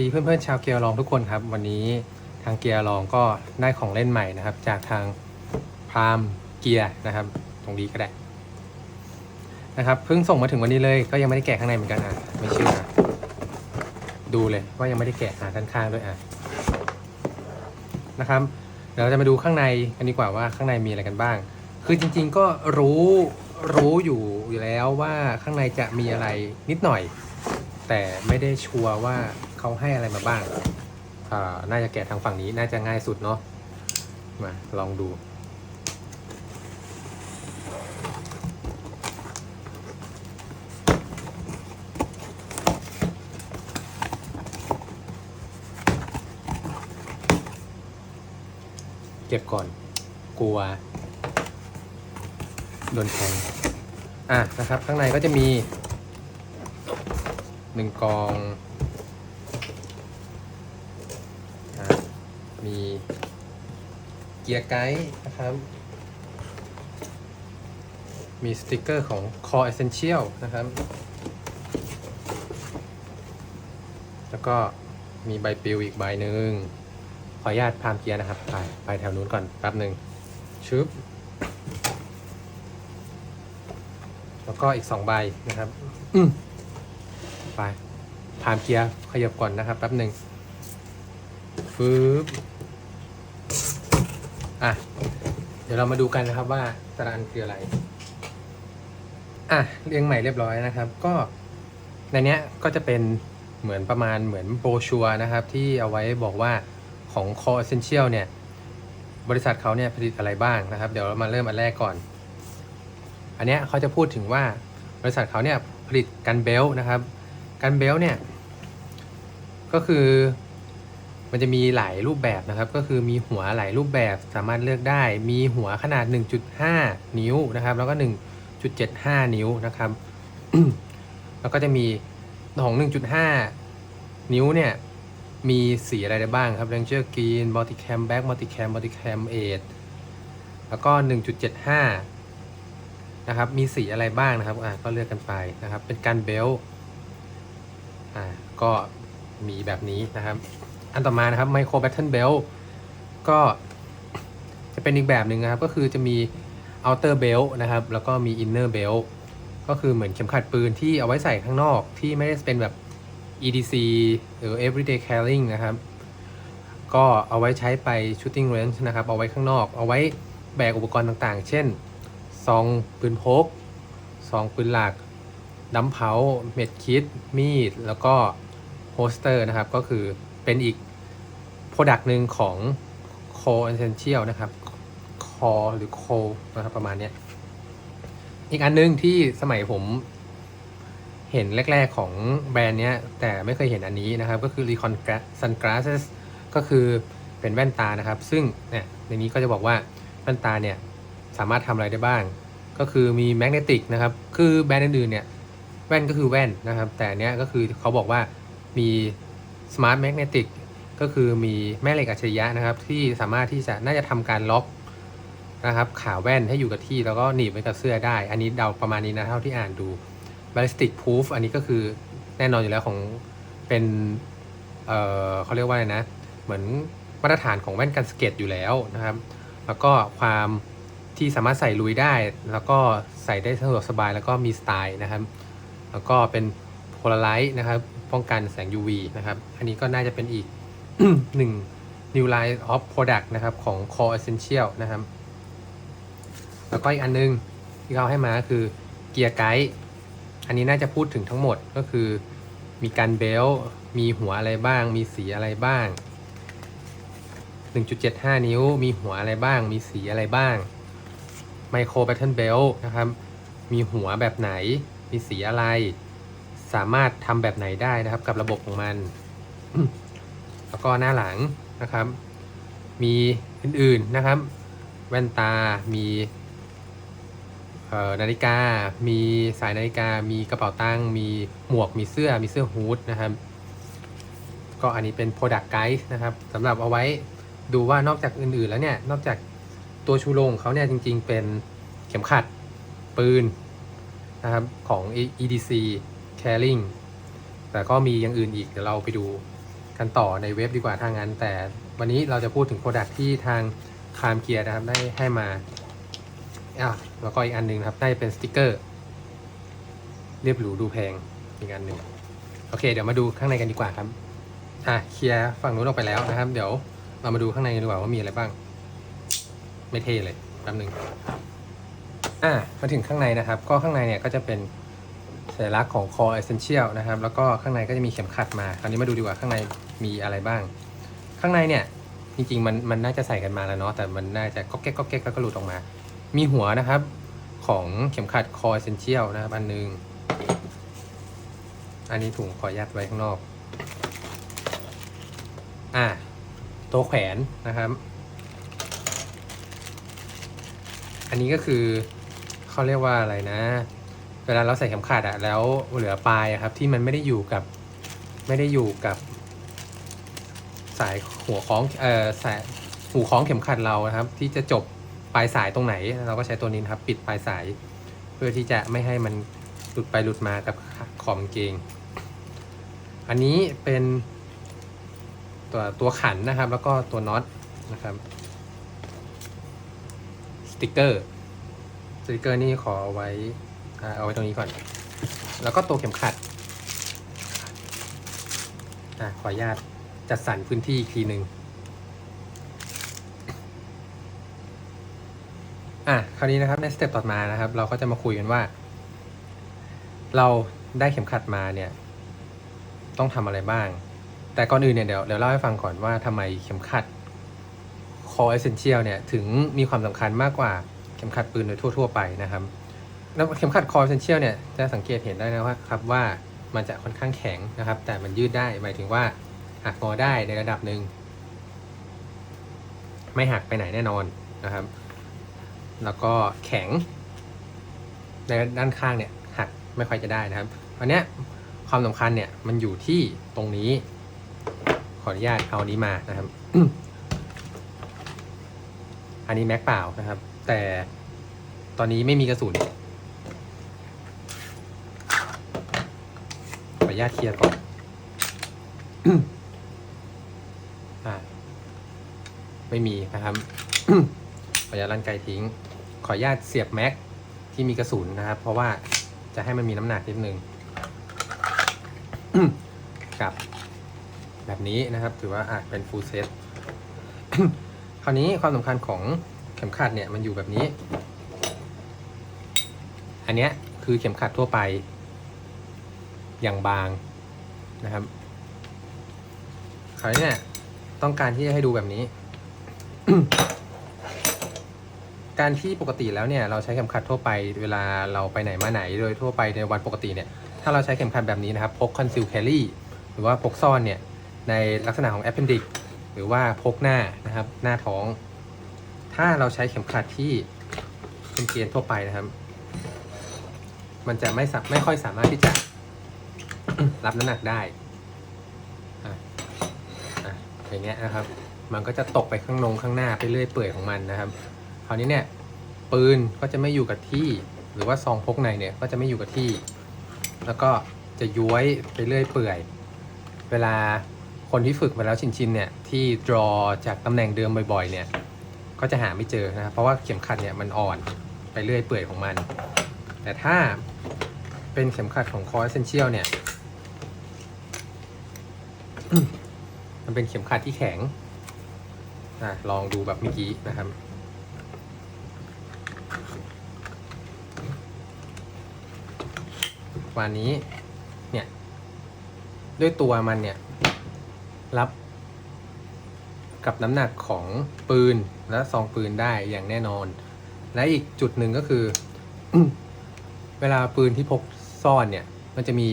ดีเพื่อนๆชาวเกียร์ลองทุกคนครับ วันนี้ทางเกียร์ลองก็ได้ของเล่นใหม่นะครับ จากทางพรามเกียร์นะครับ ตรงนี้ก็ได้นะครับเพิ่งส่งมาถึงวันนี้เลย ก็ยังไม่ได้แกะข้างในเหมือนกันอะไม่เชื่อดูเลยว่ายังไม่ได้แกะอะด้านข้างด้วยอะนะครับเดี๋ยวเราจะมาดูข้างในกันดีกว่าว่าข้างในมีอะไรกันบ้าง คือจริง ๆ ก็รู้รู้อยู่อยู่แล้วว่าข้างในจะมีอะไรนิดหน่อย แต่ไม่ได้ชัวร์ว่า เขาให้อะไรมาบ้างอ่าน่าจะแกะทางฝั่งนี้น่าจะง่ายสุดเนาะมาลองดูเก็บก่อน กลัวโดนแทงอะนะครับ ข้างในก็จะมีหนึ่งกองอะ มีเกียร์ไกด์นะครับ มีสติกเกอร์ของ Core Essential นะครับ แล้วก็มีใบปลิวอีกใบหนึ่งขออนุญาตพามเกียร์นะครับ ไปไปแถวนู้นก่อนแป๊บหนึ่งชึบแล้วก็อีกสองใบนะครับอืไปพามเกียร์ขยับก่อนนะครับแป๊บหนึ่งฟืบอะ เดี๋ยวเรามาดูกันนะครับว่าตารางคืออะไร อะเรียงใหม่เรียบร้อยนะครับ ก็ในเนี้ยก็จะเป็นเหมือนประมาณเหมือนโบชัวนะครับ ที่เอาไว้บอกว่าของ Core Essential เนี่ย บริษัทเขาเนี่ยผลิตอะไรบ้างนะครับ เดี๋ยวเรามาเริ่มอันแรกก่อน อันเนี้ยเขาจะพูดถึงว่าบริษัทเขาเนี่ยผลิตกันเบลต์นะครับ กันเบลต์เนี่ย ก็คือ มันจะมีหลายรูปแบบนะครับ ก็คือมีหัวหลายรูปแบบสามารถเลือกได้ มีหัวขนาด 1.5 นิ้วนะครับ แล้วก็ 1.75 นิ้วนะครับ แล้วก็จะมีของ 1.5 นิ้วเนี่ย มีสีอะไรได้บ้างครับ Ranger Green Multicam Black Multicam Multicam 8แล้วก็ 1.75 นะครับ มีสีอะไรบ้างนะครับ อะก็เลือกกันไปนะครับ เป็นการเบลต์อ่า ก็มีแบบนี้นะครับ อันต่อมานะครับ Micro Battle Belt ก็จะเป็นอีกแบบหนึ่งนะครับ ก็คือจะมี Outer Belt นะครับ แล้วก็มี Inner Belt ก็คือเหมือนเข็มขัดปืนที่เอาไว้ใส่ข้างนอกที่ไม่ได้เป็นแบบ EDC หรือ Everyday Carrying นะครับ ก็เอาไว้ใช้ไป Shooting Range นะครับ เอาไว้ข้างนอก เอาไว้แบกอุปกรณ์ต่างๆ เช่น ซองปืนพก ซองปืนหลักดัมเพาเม็ดคิด มีด แล้วก็โฮสเตอร์นะครับ ก็คือ เป็นอีกโปรดักต์หนึ่งของ Core Essential นะครับ Core หรือ Core นะครับประมาณนี้อีกอันนึงที่สมัยผมเห็นแรก ๆ ของแบรนด์เนี้ยแต่ไม่เคยเห็นอันนี้นะครับ ก็คือ Recon Sunglasses ก็คือเป็นแว่นตานะครับ ซึ่งเนี่ยในนี้ก็จะบอกว่าแว่นตาเนี่ยสามารถทำอะไรได้บ้าง ก็คือมีแมกเนติกนะครับ คือแบรนด์อื่นๆเนี่ยแว่นก็คือแว่นนะครับ แต่เนี้ยก็คือเขาบอกว่ามี สมาร์ทแมกเนติกก็คือมีแม่เหล็กอัจฉริยะนะครับ ที่สามารถที่จะน่าจะทำการล็อกนะครับ ขาแว่นให้อยู่กับที่แล้วก็หนีบไว้กับเสื้อได้ อันนี้เดาประมาณนี้นะเท่าที่อ่านดู ballistic proof อันนี้ก็คือแน่นอนอยู่แล้วของเป็นเเขาเรียกว่าอะไรนะ เหมือนมาตรฐานของแว่นกันสเก็ตอยู่แล้วนะครับ แล้วก็ความที่สามารถใส่ลุยได้ แล้วก็ใส่ได้สะดวกสบายแล้วก็มีสไตล์นะครับ แล้วก็เป็นโพลาไรต์นะครับ ป้องกันแสง UV นะครับ อันนี้ก็น่าจะเป็นอีกหนึ่ง new line of product นะครับ ของ Core Essential นะครับ แล้วก็อีกอันนึงที่เขาให้มาคือเกียร์ไกด์อันนี้น่าจะพูดถึงทั้งหมดก็คือมีการเบลมีหัวอะไรบ้าง มีสีอะไรบ้าง 1.75 นิ้ว มีหัวอะไรบ้าง มีสีอะไรบ้าง ไมโครแบตเทิลเบลนะครับ มีหัวแบบไหน มีสีอะไร สามารถทำแบบไหนได้นะครับ กับระบบของมัน แล้วก็หน้าหลังนะครับ มีอื่นๆนะครับ แว่นตา มีนาฬิกา มีสายนาฬิกา มีกระเป๋าตังค์ มีหมวก มีเสื้อ มีเสื้อฮูดนะครับ ก็อันนี้เป็น Product Guide นะครับสำหรับเอาไว้ดูว่านอกจากอื่นๆแล้วเนี่ย นอกจากตัวชูโรงเขาเนี่ยจริงๆเป็นเข็มขัดปืนนะครับของ EDC Caring แต่ก็มีอย่างอื่นอีกเดี๋ยวเราไปดูกันต่อในเว็บดีกว่าทางนั้น แต่วันนี้เราจะพูดถึงโปรดักที่ทางคามเกียร์นะครับได้ให้มาอะแล้วก็อีกอันหนึงนะครับได้เป็นสติกเกอร์ เรียบหรูดูแพงอีกอันหนึ่งโอเค เดี๋ยวมาดูข้างในกันดีกว่าครับอะเคลียร์ฝั่งนู้นออกไปแล้วนะครับ เดี๋ยวเรามาดูข้างในกันดีกว่าว่ามีอะไรบ้าง ไม่เท่เลยแป๊บนึงอะมาถึงข้างในนะครับ ก็ข้างในเนี่ยก็จะเป็น สัญลักษณ์ของ Core Essential นะครับ แล้วก็ข้างในก็จะมีเข็มขัดมา คราวนี้มาดูดีกว่าข้างในมีอะไรบ้าง ข้างในเนี่ยจริงๆมันมันน่าจะใส่กันมาแล้วเนาะ แต่มันน่าจะก็แก๊กก็แก๊กแล้วก็หลุดออกมา มีหัวนะครับของเข็มขัด Core Essential นะครับอันหนึง อันนี้ถุงขอยัดไว้ข้างนอก อะตัวแขวนนะครับ อันนี้ก็คือเขาเรียกว่าอะไรนะ วลาเราใส่เข็มขัดอะแล้วเหลือปลายครับที่มันไม่ได้อยู่กับไม่ได้อยู่กับ สายหัวคล้องเอ่อสายหูคล้องเข็มขัดเรานะครับ ที่จะจบปลายสายตรงไหน เราก็ใช้ตัวนี้นครับปิดปลายสาย เพื่อที่จะไม่ให้มันหลุดไปหลุดมากับขอบเกง อันนี้เป็นตัวตัวขันนะครับ แล้วก็ตัวน็อตนะครับสติกเกอร์สติกเกอร์นี่ขอเอาไว้ เอาไว้ตรงนี้ก่อน แล้วก็ตัวเข็มขัดอขออนุญาตจัดสรรพื้นที่อีกทีหนึ่งอะคราวนี้นะครับในสเต็ปต่อมานะครับ เราก็จะมาคุยกันว่า เราได้เข็มขัดมาเนี่ย ต้องทำอะไรบ้าง แต่ก่อนอื่นเนี่ยเดี๋ยวเดี๋ยวเล่าให้ฟังก่อนว่าทำไมเข็มขัด Core Essential เนี่ยถึงมีความสำคัญมากกว่าเข็มขัดปืนโดยทั่ว ๆ ไปนะครับ แล้วเข็มขัด Core Essential เนี่ยจะสังเกตเห็นได้นะว่าครับว่ามันจะค่อนข้างแข็งนะครับ แต่มันยืดได้หมายถึงว่าหักงอได้ในระดับหนึ่งไม่หักไปไหนแน่นอนนะครับ แล้วก็แข็ง ในด้านข้างเนี่ยหักไม่ค่อยจะได้นะครับอันเนี้ยความสำคัญเนี่ยมันอยู่ที่ตรงนี้ ขออนุญาตเอานี้มานะครับ อันนี้แม็กเปล่านะครับ แต่ตอนนี้ไม่มีกระสุน ขออนุ ญาตเคลียร์ก่อนอไม่มีนะครับ ขออนุญาตลั่นไกทิ้ง ขออนุญาตเสียบแม็กที่มีกระสุนนะครับ เพราะว่าจะให้มันมีน้ำหนักนิดนึงกับแบบนี้นะครับ ถือว่าอาจเป็นฟูลเซตคราวนี้ความสำคัญของเข็มขัดเนี่ยมันอยู่แบบนี้ อันเนี้ยคือเข็มขัดทั่วไป อย่างบางนะครับคราวนี้เนี่ยต้องการที่จะให้ดูแบบนี้ การที่ปกติแล้วเนี่ยเราใช้เข็มขัดทั่วไปเวลาเราไปไหนมาไหนโดยทั่วไปในวันปกติเนี่ยถ้าเราใช้เข็มขัดแบบนี้นะครับพก conceal carry หรือว่าพกซ่อนเนี่ยในลักษณะของ appendix หรือว่าพกหน้านะครับหน้าท้อง ถ้าเราใช้เข็มขัดที่เป็นเกณฑ์ทั่วไปนะครับ มันจะไม่ไม่ค่อยสามารถที่จะ รับน้ำหนักได้อะอะอย่างเงี้ยนะครับ มันก็จะตกไปข้างนงข้างหน้าไปเรื่อยเปื่อยของมันนะครับ คราวนี้เนี่ยปืนก็จะไม่อยู่กับที่ หรือว่าซองพกในเนี่ยก็จะไม่อยู่กับที่ แล้วก็จะย้วยไปเรื่อยเปื่อย เวลาคนที่ฝึกมาแล้วชินๆเนี่ยที่ draw จากตำแหน่งเดิมบ่อยๆเนี่ยก็จะหาไม่เจอนะครับเพราะว่าเข็มขัดเนี่ยมันอ่อนไปเรื่อยเปื่อยของมัน แต่ถ้าเป็นเข็มขัดของ Core Essential เนี่ย มันเป็นเข็มขัดที่แข็งอะลองดูแบบเมื่อกี้นะครับ วันนี้เนี่ย ด้วยตัวมันเนี่ย รับกับน้ำหนักของปืนและซองปืนได้อย่างแน่นอน และอีกจุดหนึ่งก็คือ เวลาปืนที่พกซ่อนเนี่ย มันจะมี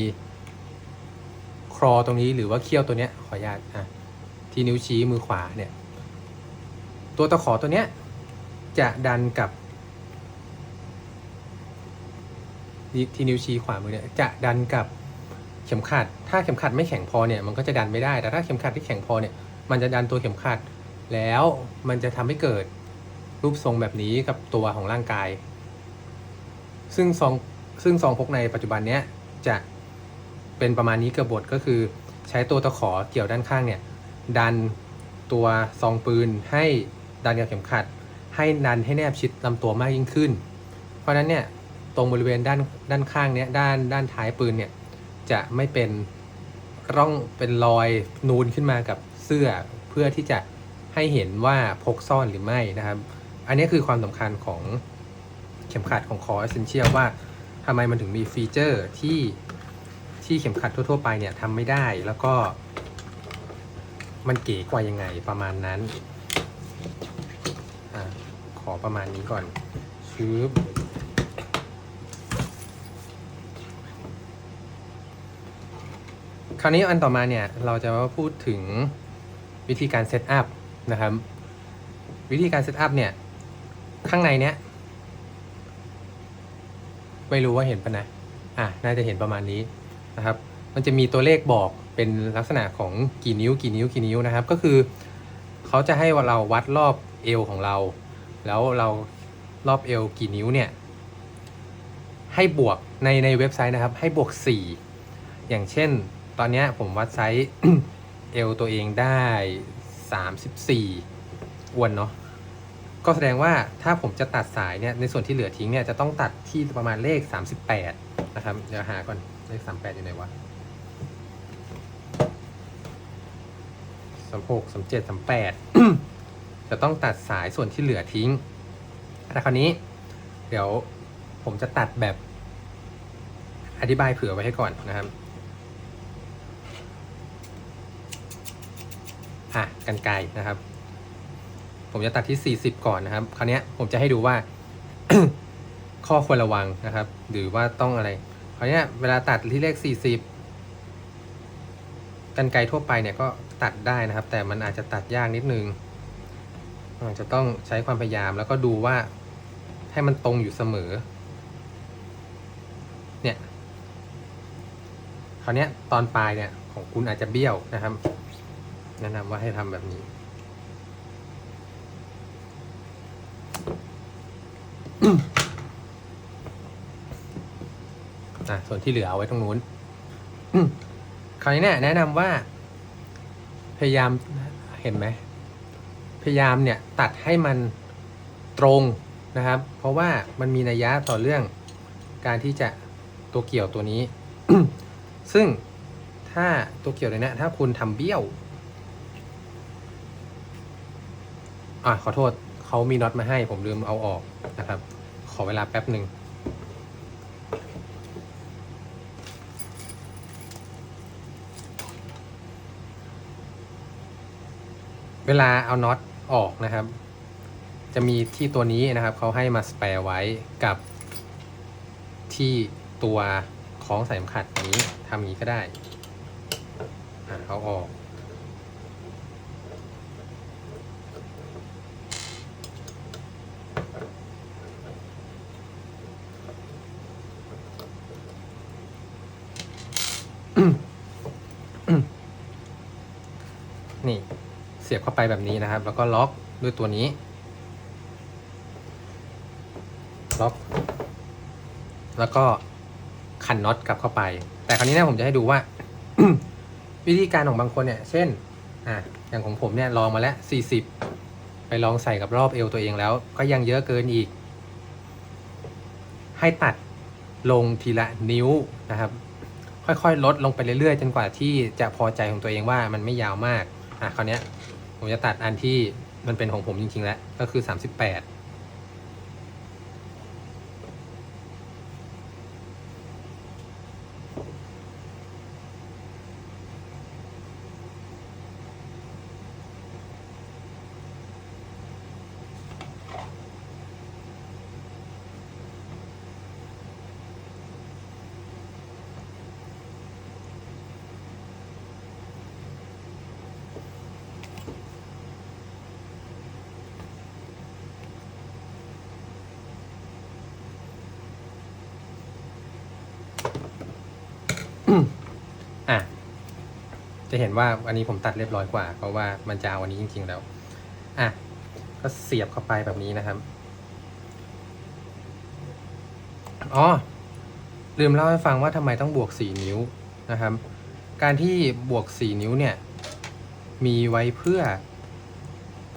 ครอตรงนี้หรือว่าเขี้ยวตัวเนี้ยขออนุญาตอะที่นิ้วชี้มือขวาเนี่ยตัวตะขอตัวเนี้ยจะดันกับที่นิ้วชี้ขวามือเนี่ยจะดันกับเข็มขัด ถ้าเข็มขัดไม่แข็งพอเนี่ยมันก็จะดันไม่ได้ แต่ถ้าเข็มขัดที่แข็งพอเนี่ยมันจะดันตัวเข็มขัด แล้วมันจะทำให้เกิดรูปทรงแบบนี้กับตัวของร่างกาย ซึ่งซองซึ่งซองพกในปัจจุบันเนี้ยจะ เป็นประมาณนี้เกือบบทก็คือใช้ตัวตะขอเกี่ยวด้านข้างเนี่ยดันตัวซองปืนให้ดันกับเข็มขัด ให้ดันให้แนบชิดลำตัวมากยิ่งขึ้น เพราะฉะนั้นเนี่ยตรงบริเวณด้านด้านข้างเนี้ยด้านด้านท้ายปืนเนี่ยจะไม่เป็นร่องเป็นรอยนูนขึ้นมากับเสื้อเพื่อที่จะให้เห็นว่าพกซ่อนหรือไม่นะครับ อันนี้คือความสำคัญของเข็มขัดของคอ Essential ว่าทำไมมันถึงมีฟีเจอร์ที่ ที่เข็มขัดทั่ว ๆ ไปเนี่ยทำไม่ได้แล้วก็มันเก๋กว่ายังไงประมาณนั้นอขอประมาณนี้ก่อนชืบคราวนี้อันต่อมาเนี่ยเราจะมาพูดถึงวิธีการเซตอัพนะครับ วิธีการเซตอัพเนี่ย ข้างในเนี้ยไม่รู้ว่าเห็นปะนะ อะ น่าจะเห็นประมาณนี้ นะครับ มันจะมีตัวเลขบอกเป็นลักษณะของกี่นิ้วกี่นิ้วกี่นิ้วนะครับ ก็คือเขาจะให้เราวัดรอบเอวของเรา แล้วเรารอบเอวกี่นิ้วเนี่ยให้บวกในในเว็บไซต์นะครับ ให้บวก 4 อย่างเช่น ตอนนี้ผมวัดไซส์เอวตัวเองได้ 34อ้วนเนาะก็แสดงว่าถ้าผมจะตัดสายเนี่ยในส่วนที่เหลือทิ้งเนี่ยจะต้องตัดที่ประมาณเลข 38 นะครับ เดี๋ยวหาก่อน เลข38อยู่ไหนวะสามหกสามเจ็ดสามแปดจะต้องตัดสายส่วนที่เหลือทิ้งแต่คราวนี้ เดี๋ยวผมจะตัดแบบ อธิบายเผื่อไว้ให้ก่อนนะครับอะกันไกลนะครับ ผมจะตัดที่ 40 ก่อนนะครับ คราวนี้ผมจะให้ดูว่า ข้อควรระวังนะครับ หรือว่าต้องอะไร คราวเนี้ยเวลาตัดที่เลข 40 กันไกลทั่วไปเนี่ยก็ตัดได้นะครับ แต่มันอาจจะตัดยากนิดนึงอาจจะต้องใช้ความพยายามแล้วก็ดูว่าให้มันตรงอยู่เสมอ เนี่ยคราวเนี้ยตอนปลายเนี่ยของคุณอาจจะเบี้ยวนะครับ แนะนำว่าให้ทำแบบนี้อ่ะส่วนที่เหลือเอาไว้ตรงนู้นคราวนี้เนี่ยแนะนำว่า พยายามเห็นไหมพยายามเนี่ยตัดให้มันตรงนะครับ เพราะว่ามันมีนัยยะต่อเรื่องการที่จะตัวเกี่ยวตัวนี้ ซึ่งถ้าตัวเกี่ยวเลยเนะถ้าคุณทำเบี้ยวอะขอโทษเขามีน็อตมาให้ผมลืมเอาออกนะครับ ขอเวลาแป๊บหนึ่ง เวลาเอาน็อตออกนะครับ จะมีที่ตัวนี้นะครับเขาให้มาสแปร์ไว้กับที่ตัวคล้องใส่เข็มขัดนี้ทำอย่างนี้ก็ได้เอาออก นี่ เสียบเข้าไปแบบนี้นะครับ แล้วก็ล็อกด้วยตัวนี้ ล็อก แล้วก็ขันน็อตกลับเข้าไป แต่คราวนี้เนะผมจะให้ดูว่า วิธีการของบางคนเนี่ย เช่น อะอย่างของผมเนี่ยลองมาแล้ว 40 ไปลองใส่กับรอบเอวตัวเองแล้ว ก็ยังเยอะเกินอีก ให้ตัดลงทีละนิ้วนะครับ ค่อยๆ ลดลงไปเรื่อยๆ จนกว่าที่จะพอใจของตัวเองว่ามันไม่ยาวมาก อะคราวนี้ ผมจะตัดอันที่มันเป็นของผมจริงๆแล้ว ก็คือ 38 เห็นว่าอันนี้ผมตัดเรียบร้อยกว่า เพราะว่ามันจะเอาอันนี้จริง ๆ แล้ว อะ ก็เสียบเข้าไปแบบนี้นะครับ อ๋อ ลืมเล่าให้ฟังว่าทำไมต้องบวก 4 นิ้วนะครับ การที่บวก 4 นิ้วเนี่ย มีไว้เพื่อ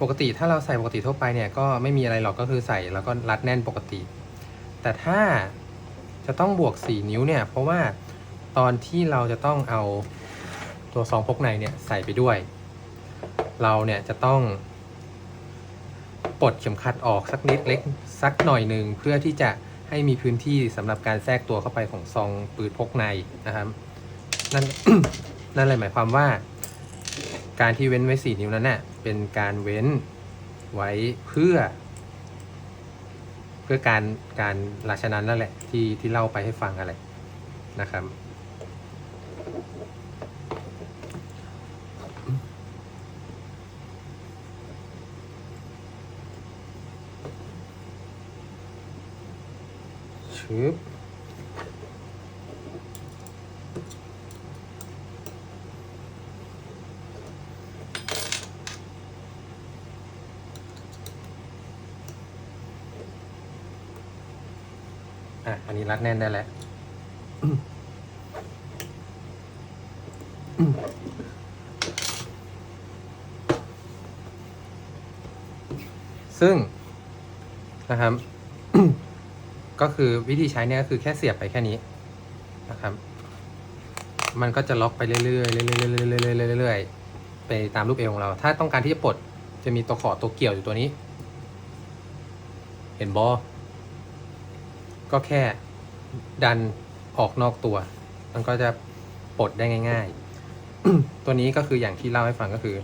ปกติถ้าเราใส่ปกติทั่วไปเนี่ยก็ไม่มีอะไรหรอกก็คือใส่แล้วก็รัดแน่นปกติ แต่ถ้าจะต้องบวก 4 นิ้วเนี่ย เพราะว่าตอนที่เราจะต้องเอา ตัวซองพกในเนี่ยใส่ไปด้วย เราเนี่ยจะต้องปลดเข็มขัดออกสักนิดเล็กสักหน่อยหนึ่งเพื่อที่จะให้มีพื้นที่สำหรับการแทรกตัวเข้าไปของซองปืนพกในนะครับนั่นนั่นเลยหมายความว่า การที่เว้นไว้สี่นิ้วนั้นเน่ะเป็นการเว้นไว้เพื่อ เพื่อการการราชนันนั่นแหละที่ที่เล่าไปให้ฟังอะไรนะครับึบอะ อันนี้รัดแน่นได้แล้วซึ่งนะครับ ก็คือวิธีใช้เนี่ยก็คือแค่เสียบไปแค่นี้นะครับ มันก็จะล็อกไปเรื่อยๆเรื่อยๆเรื่อยๆเรื่อยๆไปตามรูปเอวของเรา ถ้าต้องการที่จะปลดจะมีตัวขอตัวเกี่ยวอยู่ตัวนี้ เห็นบอก็แค่ดันออกนอกตัว มันก็จะปลดได้ง่าย ๆ ตัวนี้ก็คืออย่างที่เล่าให้ฟังก็คือ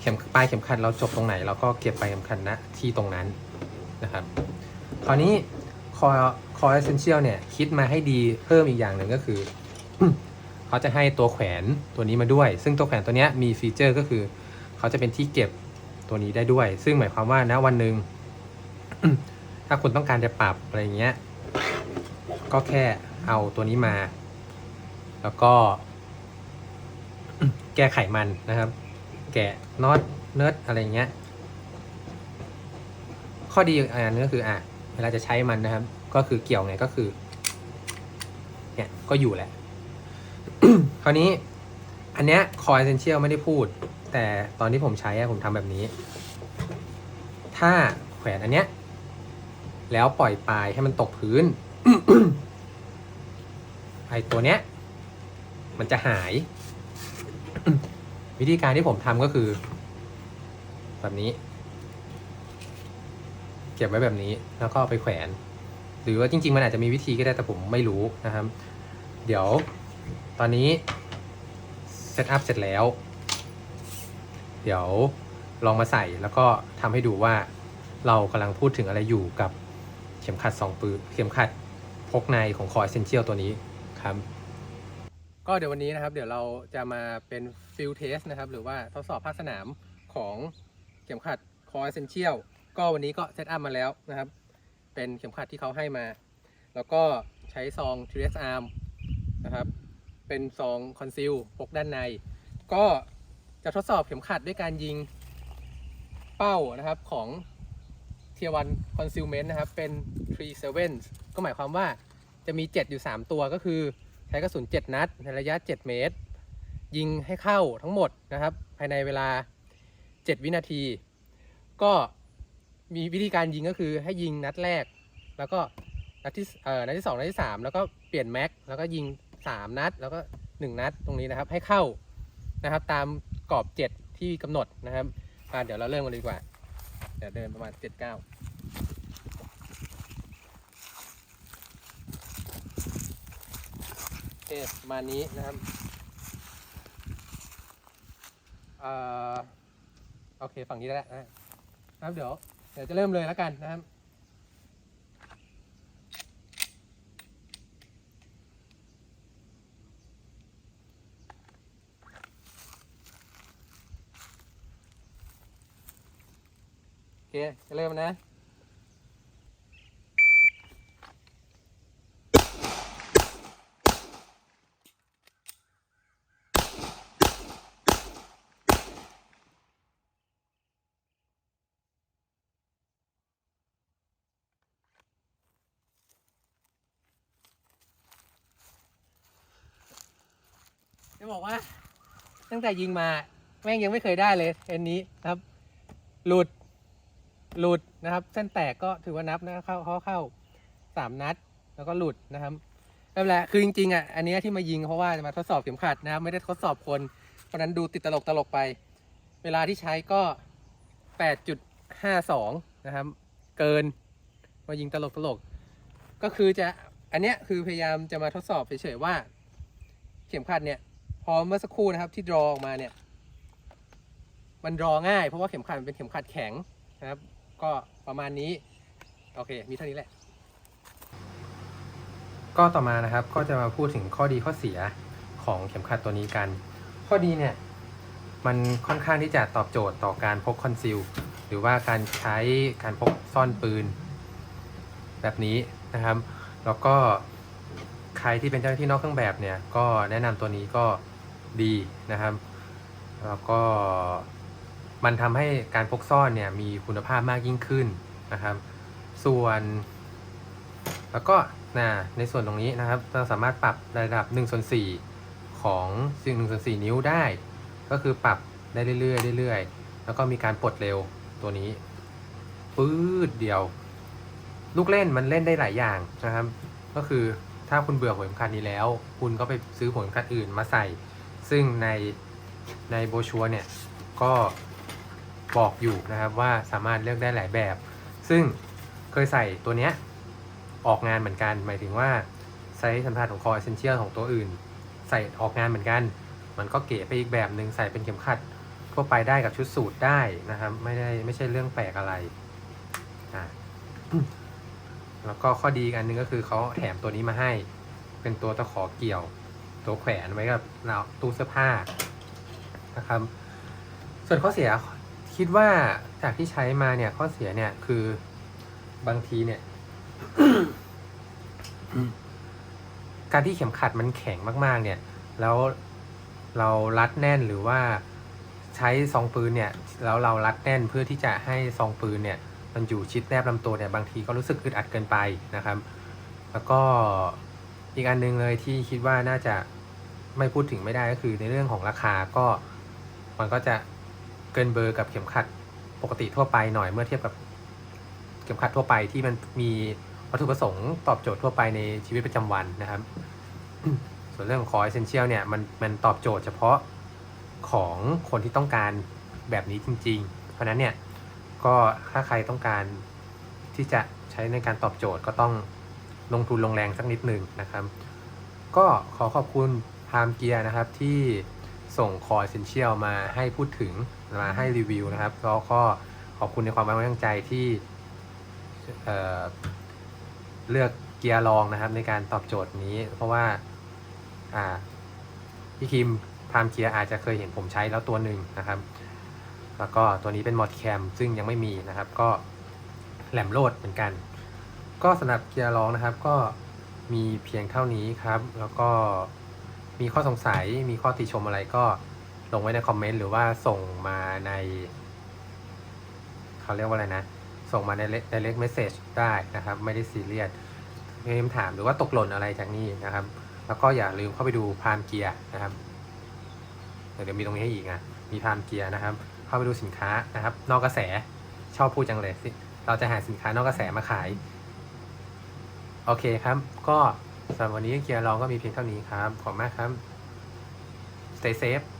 เข็มปลายเข็มขัดเราจบตรงไหน เราก็เก็บปลายเข็มขัดณที่ตรงนั้นนะครับ คราวนี้ คอคอเอเซนเชียลเนี่ย คิดมาให้ดีเพิ่มอีกอย่างหนึ่งก็คือ เขาจะให้ตัวแขวนตัวนี้มาด้วย ซึ่งตัวแขวนตัวนี้มีฟีเจอร์ก็คือ เขาจะเป็นที่เก็บตัวนี้ได้ด้วย ซึ่งหมายความว่าณวันหนึ่งถ้าคุณต้องการจะปรับอะไรเงี้ย ก็แค่เอาตัวนี้มา แล้วก็ แก้ไขมันนะครับ แกะน็อตเนิร์ดอะไรเงี้ย ข้อดีอีกอันนึงก็คืออะ เวลาจะใช้มันนะครับ ก็คือเกี่ยวไงก็คือ เนี่ยก็อยู่แหละ คราวนี้ อันเนี้ยคอยเซนเชียลไม่ได้พูด แต่ตอนที่ผมใช้ผมทำแบบนี้ ถ้าแขวนอันเนี้ย แล้วปล่อยปลายให้มันตกพื้นไอตัวเนี้ย มันจะหาย วิธีการที่ผมทำก็คือ แบบนี้ เก็บไว้แบบนี้แล้วก็ไปแขวน หรือว่าจริง ๆ มันอาจจะมีวิธีก็ได้แต่ผมไม่รู้นะครับ เดี๋ยวตอนนี้เซตอัพเสร็จแล้ว เดี๋ยวลองมาใส่แล้วก็ทำให้ดูว่าเรากำลังพูดถึงอะไรอยู่กับเข็มขัดสองปืนเข็มขัดพกในของคอ Essential ตัวนี้ครับ ก็เดี๋ยววันนี้นะครับ เดี๋ยวเราจะมาเป็นฟิลเทสนะครับ หรือว่าทดสอบภาคสนามของเข็มขัดคอ Essential ก็วันนี้ก็เซตอัพมาแล้วนะครับ เป็นเข็มขัดที่เขาให้มา แล้วก็ใช้ซอง t r e x Arm นะครับ เป็นซองคอนซีลพกด้านใน ก็จะทดสอบเข็มขัดด้วยการยิงเป้านะครับของ Tier 1 Concealment นะครับ เป็น3 7ก็หมายความว่าจะมี 7 อยู่ 3 ตัวก็คือใช้กระสุน 7 นัด ในระยะ 7 เมตร ยิงให้เข้าทั้งหมดนะครับ ภายในเวลา 7 วินาที ก็ มีวิธีการยิงก็คือให้ยิงนัดแรก แล้วก็นัดที่เอ่อนัดที่2นัดที่3แล้วก็เปลี่ยนแม็กแล้วก็ยิง3นัด แล้วก็1นัดตรงนี้นะครับ ให้เข้านะครับ ตามกรอบ7ที่กำหนดนะครับเดี๋ยวเราเริ่มกันดีกว่า เดี๋ยวเดินประมาณ7 9โอเคประมาณนี้นะครับเอ่อโอเค ฝั่งนี้แล้วนะครับ เดี๋ยว ดี๋ยวจะเริ่มเลยแล้วกันนะครับโอเคจะเริ่มนะโจะ บอกว่า ตั้งแต่ยิงมาแม่งยังไม่เคยได้เลยเอ็นนี้นะครับ หลุด หลุดนะครับ เส้นแตกก็ถือว่านับนะเข้าเข้าเข้าสามนัด แล้วก็หลุดนะครับนั่นแหละคือจริงๆอะอันนี้ที่มายิงเพราะว่าจะมาทดสอบเข็มขัดนะครับ ไม่ได้ทดสอบคน เพราะนั้นดูติดตลกตลกไป เวลาที่ใช้ก็8.52นะครับ เกินมายิงตลกตลกก็คือจะอันเนี้ยคือพยายามจะมาทดสอบเฉยๆว่า เข็มขัดเนี่ย อเมื่อสักครู่นะครับที่ดรอออกมาเนี่ย มันดรอง่ายเพราะว่าเข็มขัดมันเป็นเข็มขัดแข็งนะครับ ก็ประมาณนี้ โอเค มีเท่านี้แหละ ก็ต่อมานะครับก็จะมาพูดถึงข้อดีข้อเสียของเข็มขัดตัวนี้กัน ข้อดีเนี่ย มันค่อนข้างที่จะตอบโจทย์ต่อการพกคอนซีลหรือว่าการใช้การพกซ่อนปืน แบบนี้นะครับ แล้วก็ใครที่เป็นเจ้าหน้าที่นอกเครื่องแบบเนี่ย ก็แนะนำตัวนี้ก็ ดีนะครับ แล้วก็มันทำให้การพกซ่อนเนี่ยมีคุณภาพมากยิ่งขึ้นนะครับ ส่วน แล้วก็นะในส่วนตรงนี้นะครับ เราสามารถปรับระดับ1ส่วน4ของสิ่ง1ส่วน4นิ้วได้ ก็คือปรับได้เรื่อยๆเรื่อยๆ แล้วก็มีการปลดเร็วตัวนี้ปื๊ดเดียว ลูกเล่นมันเล่นได้หลายอย่างนะครับ ก็คือถ้าคุณเบื่อหัวเข็มขัดนี้แล้ว คุณก็ไปซื้อหัวเข็มขัดอื่นมาใส่ ซึ่งในในโบชัวเนี่ยก็บอกอยู่นะครับว่าสามารถเลือกได้หลายแบบ ซึ่งเคยใส่ตัวเนี้ยออกงานเหมือนกัน หมายถึงว่าไซส์สัมผัสของคอเอเซนเชียลของตัวอื่น ใส่ออกงานเหมือนกัน มันก็เก๋ไปอีกแบบหนึ่งใส่เป็นเข็มขัดทั่วไปได้กับชุดสูทได้นะครับ ไม่ได้ไม่ใช่เรื่องแปลกอะไรอ่าแล้วก็ข้อดีอีกอันหนึงก็คือเขาแถมตัวนี้มาให้ เป็นตัวตะขอเกี่ยว ตัวแขวนไว้กับเราตู้เสื้อผ้านะครับ ส่วนข้อเสียคิดว่าจากที่ใช้มาเนี่ยข้อเสียเนี่ยคือบางทีเนี่ยการที่เข็มขัดมันแข็งมาก ๆ เนี่ย แล้วเรารัดแน่นหรือว่าใช้ซองปืนเนี่ยแล้วเรารัดแน่นเพื่อที่จะให้ซองปืนเนี่ย มันอยู่ชิดแนบลำตัวเนี่ยบางทีก็รู้สึกอึดอัดเกินไปนะครับ แล้วก็ อีกอันหนึงเลยที่คิดว่าน่าจะไม่พูดถึงไม่ได้ก็คือในเรื่องของราคาก็มันก็จะเกินเบอร์กับเข็มขัดปกติทั่วไปหน่อยเมื่อเทียบกับเข็มขัดทั่วไปที่มันมีวัตถุประสงค์ตอบโจทย์ทั่วไปในชีวิตประจำวันนะครับ ส่วนเรื่องของคอ e เซนเชียลเนี่ยมันมันตอบโจทย์เฉพาะของคนที่ต้องการแบบนี้จริง ๆ เพราะนั้นเนี่ยก็ถ้าใครต้องการที่จะใช้ในการตอบโจทย์ก็ต้อง ลงทุนลงแรงสักนิดหนึ่งนะครับ ก็ขอขอบคุณพามเกียร์นะครับที่ส่งคอ e เซนเชียลมาให้พูดถึงมาให้รีวิวนะครับแล้วก็ขอบคุณในความไว้วางใจที่เอ่เลือกเกียร์รองนะครับในการตอบโจทย์นี้ เพราะว่าอ่าพี่คิมพามเกียร์อาจจะเคยเห็นผมใช้แล้วตัวหนึ่งนะครับ แล้วก็ตัวนี้เป็นมอดแคมซึ่งยังไม่มีนะครับ ก็แหลมโลดเหมือนกัน ก็สำหรับเกียร์ร้องนะครับก็มีเพียงเท่านี้ครับ แล้วก็มีข้อสงสัยมีข้อติชมอะไรก็ลงไว้ในคอมเมนต์หรือว่าส่งมาในเขาเรียกว่าอะไรนะ ส่งมาใน direct message ได้นะครับ ไม่ได้ซีเรียสเมมถามหรือว่าตกหล่นอะไรจากนี้นะครับ แล้วก็อย่าลืมเข้าไปดูพามเกียร์นะครับ เดี๋ยวมีตรงนี้ให้อีกนะมีพามเกียร์นะครับ เข้าไปดูสินค้านะครับ นอกกระแสชอบพูดจังเลยสิเราจะหาสินค้านอกกระแสมาขาย โอเคครับ ก็สำหรับวันนี้เกียร์ลองก็มีเพียงเท่านี้ครับ ขอบคุณมากครับ stay safe